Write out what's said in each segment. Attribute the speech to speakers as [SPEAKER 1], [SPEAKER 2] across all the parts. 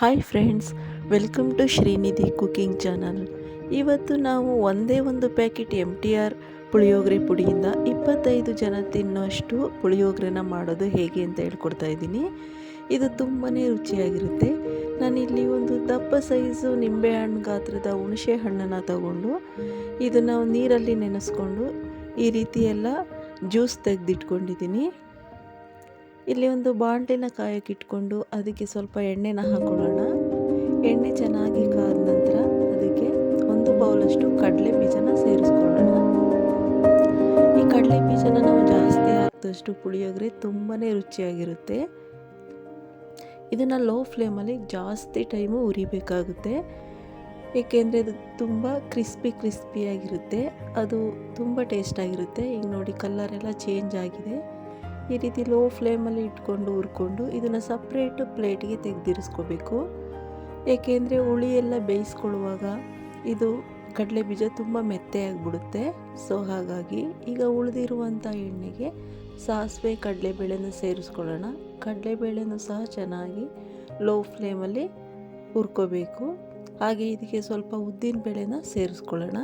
[SPEAKER 1] Hi friends welcome to Shrinidhi cooking channel ಇವತ್ತು ನಾವು ಒಂದೇ ಒಂದು packet M T R puliyogare ಪುಡಿಯಿಂದ ಇಪ್ಪತ್ತೈದು ಜನ ತಿನ್ನೋಷ್ಟು ಪುಳಿಯೋಗರೆನ ಮಾಡೋದು ಹೇಗೆ ಅಂತ ಹೇಳ್ಕೊಡ್ತಾ ಇದ್ದೀನಿ. ಇದು ತುಂಬಾ ರುಚಿಯಾಗಿರುತ್ತೆ. ನಾನಿಲ್ಲಿ ಒಂದು ದಪ್ಪ ಸೈಜು ನಿಂಬೆಹಣ್ಣು ಗಾತ್ರದ ಹುಣಸೆ ಹಣ್ಣನ್ನು ತಗೊಂಡು ಇದನ್ನು ನೀರಲ್ಲಿ ನೆನೆಸ್ಕೊಂಡು ಈ ರೀತಿ ಎಲ್ಲ ಜ್ಯೂಸ್ ತೆಗೆದಿಟ್ಕೊಂಡಿದ್ದೀನಿ. ಇಲ್ಲಿ ಒಂದು ಬಾಣಲೆನ ಕಾಯಕ್ಕೆ ಇಟ್ಕೊಂಡು ಅದಕ್ಕೆ ಸ್ವಲ್ಪ ಎಣ್ಣೆನ ಹಾಕೊಳ್ಳೋಣ. ಎಣ್ಣೆ ಚೆನ್ನಾಗಿ ಕಾದ ನಂತರ ಅದಕ್ಕೆ ಒಂದು ಬೌಲಷ್ಟು ಕಡಲೆ ಬೀಜನ ಸೇರಿಸ್ಕೊಳ್ಳೋಣ. ಈ ಕಡಲೆ ಬೀಜನ ನಾವು ಜಾಸ್ತಿ ಹಾಕಿದಷ್ಟು ಪುಳಿಯೋಗರೆ ತುಂಬಾ ರುಚಿಯಾಗಿರುತ್ತೆ. ಇದನ್ನು ಲೋ ಫ್ಲೇಮಲ್ಲಿ ಜಾಸ್ತಿ ಟೈಮು ಉರಿಬೇಕಾಗುತ್ತೆ. ಏಕೆಂದರೆ ಇದು ತುಂಬ ಕ್ರಿಸ್ಪಿ ಕ್ರಿಸ್ಪಿಯಾಗಿರುತ್ತೆ. ಅದು ತುಂಬ ಟೇಸ್ಟಾಗಿರುತ್ತೆ. ಈಗ ನೋಡಿ ಕಲ್ಲರೆಲ್ಲ ಚೇಂಜ್ ಆಗಿದೆ. ಈ ರೀತಿ ಲೋ ಫ್ಲೇಮಲ್ಲಿ ಇಟ್ಕೊಂಡು ಹುರ್ಕೊಂಡು ಇದನ್ನು ಸಪ್ರೇಟು ಪ್ಲೇಟ್ಗೆ ತೆಗೆದಿರಿಸ್ಕೋಬೇಕು. ಏಕೆಂದರೆ ಹುಳಿ ಎಲ್ಲ ಬೇಯಿಸ್ಕೊಳ್ಳುವಾಗ ಇದು ಕಡಲೆ ಬೀಜ ತುಂಬ ಮೆತ್ತೆಯಾಗಿಬಿಡುತ್ತೆ ಸೊ ಹಾಗಾಗಿ ಈಗ ಉಳಿದಿರುವಂಥ ಎಣ್ಣೆಗೆ ಸಾಸಿವೆ, ಕಡಲೆಬೇಳೆನ ಸೇರಿಸ್ಕೊಳ್ಳೋಣ. ಕಡಲೆಬೇಳೆನೂ ಸಹ ಚೆನ್ನಾಗಿ ಲೋ ಫ್ಲೇಮಲ್ಲಿ ಹುರ್ಕೋಬೇಕು. ಹಾಗೆ ಇದಕ್ಕೆ ಸ್ವಲ್ಪ ಉದ್ದಿನ ಬೇಳೆನ ಸೇರಿಸ್ಕೊಳ್ಳೋಣ.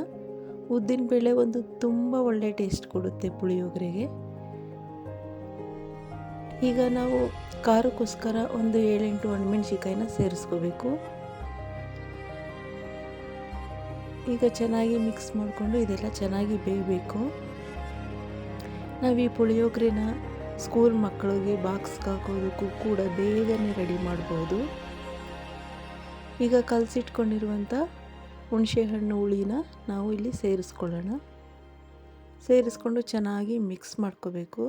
[SPEAKER 1] ಉದ್ದಿನ ಬೇಳೆ ಒಂದು ತುಂಬ ಒಳ್ಳೆ ಟೇಸ್ಟ್ ಕೊಡುತ್ತೆ ಪುಳಿಯೋಗರೆಗೆ. ಈಗ ನಾವು ಖಾರಕ್ಕೋಸ್ಕರ ಒಂದು ಏಳೆಂಟು ಒಣಮೆಣ್ಸಿಕಾಯಿನ ಸೇರಿಸ್ಕೋಬೇಕು. ಈಗ ಚೆನ್ನಾಗಿ ಮಿಕ್ಸ್ ಮಾಡಿಕೊಂಡು ಇದೆಲ್ಲ ಚೆನ್ನಾಗಿ ಬೇಯಬೇಕು. ನಾವು ಈ ಪುಳಿಯೋಗರೆನ ಸ್ಕೂಲ್ ಮಕ್ಕಳಿಗೆ ಬಾಕ್ಸ್ಗೆ ಹಾಕೋದಕ್ಕೂ ಕೂಡ ಬೇಗನೆ ರೆಡಿ ಮಾಡ್ಬೋದು. ಈಗ ಕಲಸಿಟ್ಕೊಂಡಿರುವಂಥ ಹುಣಸೆಹಣ್ಣು ಹುಳಿನ ನಾವು ಇಲ್ಲಿ ಸೇರಿಸ್ಕೊಳ್ಳೋಣ. ಸೇರಿಸ್ಕೊಂಡು ಚೆನ್ನಾಗಿ ಮಿಕ್ಸ್ ಮಾಡ್ಕೋಬೇಕು.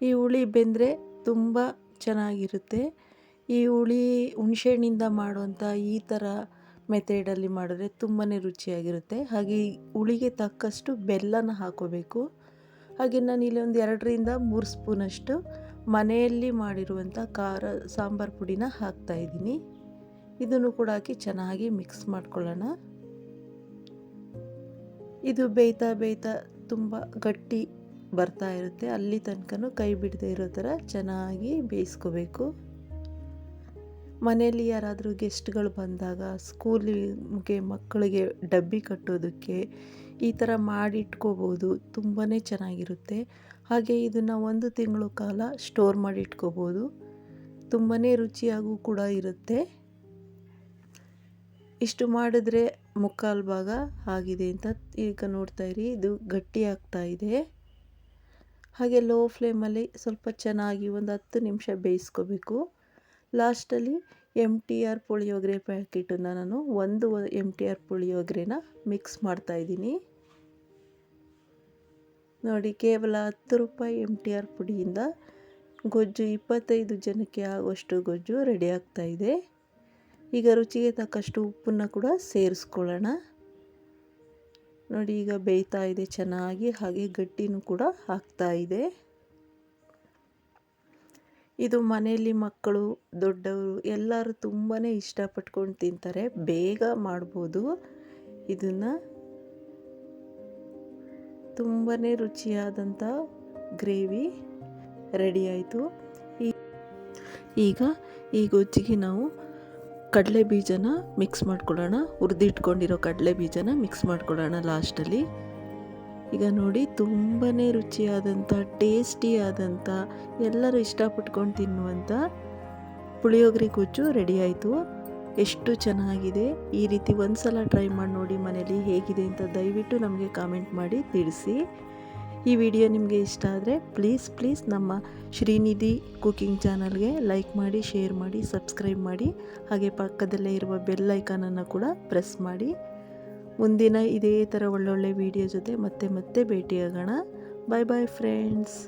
[SPEAKER 1] ಈ ಹುಳಿ ಬೆಂದರೆ ತುಂಬ ಚೆನ್ನಾಗಿರುತ್ತೆ. ಈ ಹುಳಿ ಹುಣಸೆಹಣ್ಣಿಂದ ಮಾಡುವಂಥ ಈ ಥರ ಮೆಥೆಡಲ್ಲಿ ಮಾಡಿದ್ರೆ ತುಂಬಾ ರುಚಿಯಾಗಿರುತ್ತೆ. ಹಾಗೆ ಹುಳಿಗೆ ತಕ್ಕಷ್ಟು ಬೆಲ್ಲನ ಹಾಕೋಬೇಕು. ಹಾಗೆ ನಾನು ಇಲ್ಲಿ ಒಂದು ಎರಡರಿಂದ ಮೂರು ಸ್ಪೂನಷ್ಟು ಮನೆಯಲ್ಲಿ ಮಾಡಿರುವಂಥ ಖಾರ ಸಾಂಬಾರು ಪುಡಿನ ಹಾಕ್ತಾಯಿದ್ದೀನಿ ಇದನ್ನು ಕೂಡ ಹಾಕಿ ಚೆನ್ನಾಗಿ ಮಿಕ್ಸ್ ಮಾಡ್ಕೊಳ್ಳೋಣ. ಇದು ಬೇಯ್ತಾ ಬೇಯ್ತಾ ತುಂಬ ಗಟ್ಟಿ ಬರ್ತಾ ಇರುತ್ತೆ. ಅಲ್ಲಿ ತನಕ ಕೈ ಬಿಡದೆ ಇರೋ ಥರ ಚೆನ್ನಾಗಿ ಬೇಯಿಸ್ಕೋಬೇಕು. ಮನೆಯಲ್ಲಿ ಯಾರಾದರೂ ಗೆಸ್ಟ್ಗಳು ಬಂದಾಗ ಸ್ಕೂಲಿಗೆ ಮಕ್ಕಳಿಗೆ ಡಬ್ಬಿ ಕಟ್ಟೋದಕ್ಕೆ ಈ ಥರ ಮಾಡಿಟ್ಕೋಬೋದು. ತುಂಬಾ ಚೆನ್ನಾಗಿರುತ್ತೆ. ಹಾಗೆ ಇದನ್ನು ಒಂದು ತಿಂಗಳು ಕಾಲ ಸ್ಟೋರ್ ಮಾಡಿ ಇಟ್ಕೋಬೋದು ತುಂಬಾ ರುಚಿಯಾಗೂ ಕೂಡ ಇರುತ್ತೆ. ಇಷ್ಟು ಮಾಡಿದ್ರೆ ಮುಕ್ಕಾಲು ಭಾಗ ಆಗಿದೆ ಅಂತ ಈಗ ನೋಡ್ತಾ ಇರಿ. ಇದು ಗಟ್ಟಿ ಇದೆ. ಹಾಗೆ ಲೋ ಫ್ಲೇಮಲ್ಲಿ ಸ್ವಲ್ಪ ಚೆನ್ನಾಗಿ ಒಂದು ಹತ್ತು ನಿಮಿಷ ಬೇಯಿಸ್ಕೋಬೇಕು. ಲಾಸ್ಟಲ್ಲಿ ಎಂ ಟಿ ಆರ್ ಪುಳಿಯೋಗರೆ ಪ್ಯಾಕೆಟನ್ನು ನಾನು ಒಂದು ಎಂ ಟಿ ಆರ್ ಪುಳಿಯೋಗರೆನ ಮಿಕ್ಸ್ ಮಾಡ್ತಾಯಿದ್ದೀನಿ ನೋಡಿ, ಕೇವಲ ಹತ್ತು ರೂಪಾಯಿ ಎಂ ಟಿ ಆರ್ ಪುಡಿಯಿಂದ ಗೊಜ್ಜು ಇಪ್ಪತ್ತೈದು ಜನಕ್ಕೆ ಆಗುವಷ್ಟು ಗೊಜ್ಜು ರೆಡಿ ಆಗ್ತಾಯಿದೆ ಈಗ ರುಚಿಗೆ ತಕ್ಕಷ್ಟು ಉಪ್ಪನ್ನು ಕೂಡ ಸೇರಿಸ್ಕೊಳ್ಳೋಣ. ನೋಡಿ, ಈಗ ಬೇಯ್ತಾ ಇದೆ ಚೆನ್ನಾಗಿ, ಹಾಗೆ ಗಟ್ಟಿನೂ ಕೂಡ ಆಗ್ತಾ ಇದೆ. ಇದು ಮನೆಯಲ್ಲಿ ಮಕ್ಕಳು, ದೊಡ್ಡವರು ಎಲ್ಲರೂ ತುಂಬಾ ಇಷ್ಟಪಟ್ಕೊಂಡು ತಿಂತಾರೆ. ಬೇಗ ಮಾಡ್ಬೋದು. ಇದನ್ನು ತುಂಬಾ ರುಚಿಯಾದಂಥ ಗ್ರೇವಿ ರೆಡಿ ಆಯಿತು. ಈಗ ಈ ಗೊಜ್ಜಿಗೆ ನಾವು ಕಡಲೆ ಬೀಜನ ಮಿಕ್ಸ್ ಮಾಡ್ಕೊಳ್ಳೋಣ. ಹುರಿದಿಟ್ಕೊಂಡಿರೋ ಕಡಲೆ ಬೀಜನ ಮಿಕ್ಸ್ ಮಾಡ್ಕೊಳ್ಳೋಣ ಲಾಸ್ಟಲ್ಲಿ ಈಗ ನೋಡಿ ತುಂಬಾ ರುಚಿಯಾದಂಥ, ಟೇಸ್ಟಿಯಾದಂಥ, ಎಲ್ಲರೂ ಇಷ್ಟಪಟ್ಕೊಂಡು ತಿನ್ನುವಂಥ ಪುಳಿಯೋಗರೆ ಗೊಜ್ಜು ರೆಡಿ ಆಯಿತು. ಎಷ್ಟು ಚೆನ್ನಾಗಿದೆ. ಈ ರೀತಿ ಒಂದು ಸಲ ಟ್ರೈ ಮಾಡಿ ನೋಡಿ ಮನೇಲಿ ಹೇಗಿದೆ ಅಂತ ದಯವಿಟ್ಟು ನಮಗೆ ಕಾಮೆಂಟ್ ಮಾಡಿ ತಿಳಿಸಿ. ಈ ವಿಡಿಯೋ ನಿಮಗೆ ಇಷ್ಟ ಆದರೆ ಪ್ಲೀಸ್ ಪ್ಲೀಸ್ ನಮ್ಮ ಶ್ರೀನಿಧಿ ಕುಕಿಂಗ್ ಚಾನಲ್ಗೆ ಲೈಕ್ ಮಾಡಿ, ಶೇರ್ ಮಾಡಿ, ಸಬ್ಸ್ಕ್ರೈಬ್ ಮಾಡಿ. ಹಾಗೆ ಪಕ್ಕದಲ್ಲೇ ಇರುವ ಬೆಲ್ ಐಕಾನನ್ನು ಕೂಡ ಪ್ರೆಸ್ ಮಾಡಿ. ಮುಂದಿನ ಇದೇ ಥರ ಒಳ್ಳೊಳ್ಳೆ ವಿಡಿಯೋ ಜೊತೆ ಮತ್ತೆ ಮತ್ತೆ ಭೇಟಿಯಾಗೋಣ. ಬಾಯ್ ಬಾಯ್ ಫ್ರೆಂಡ್ಸ್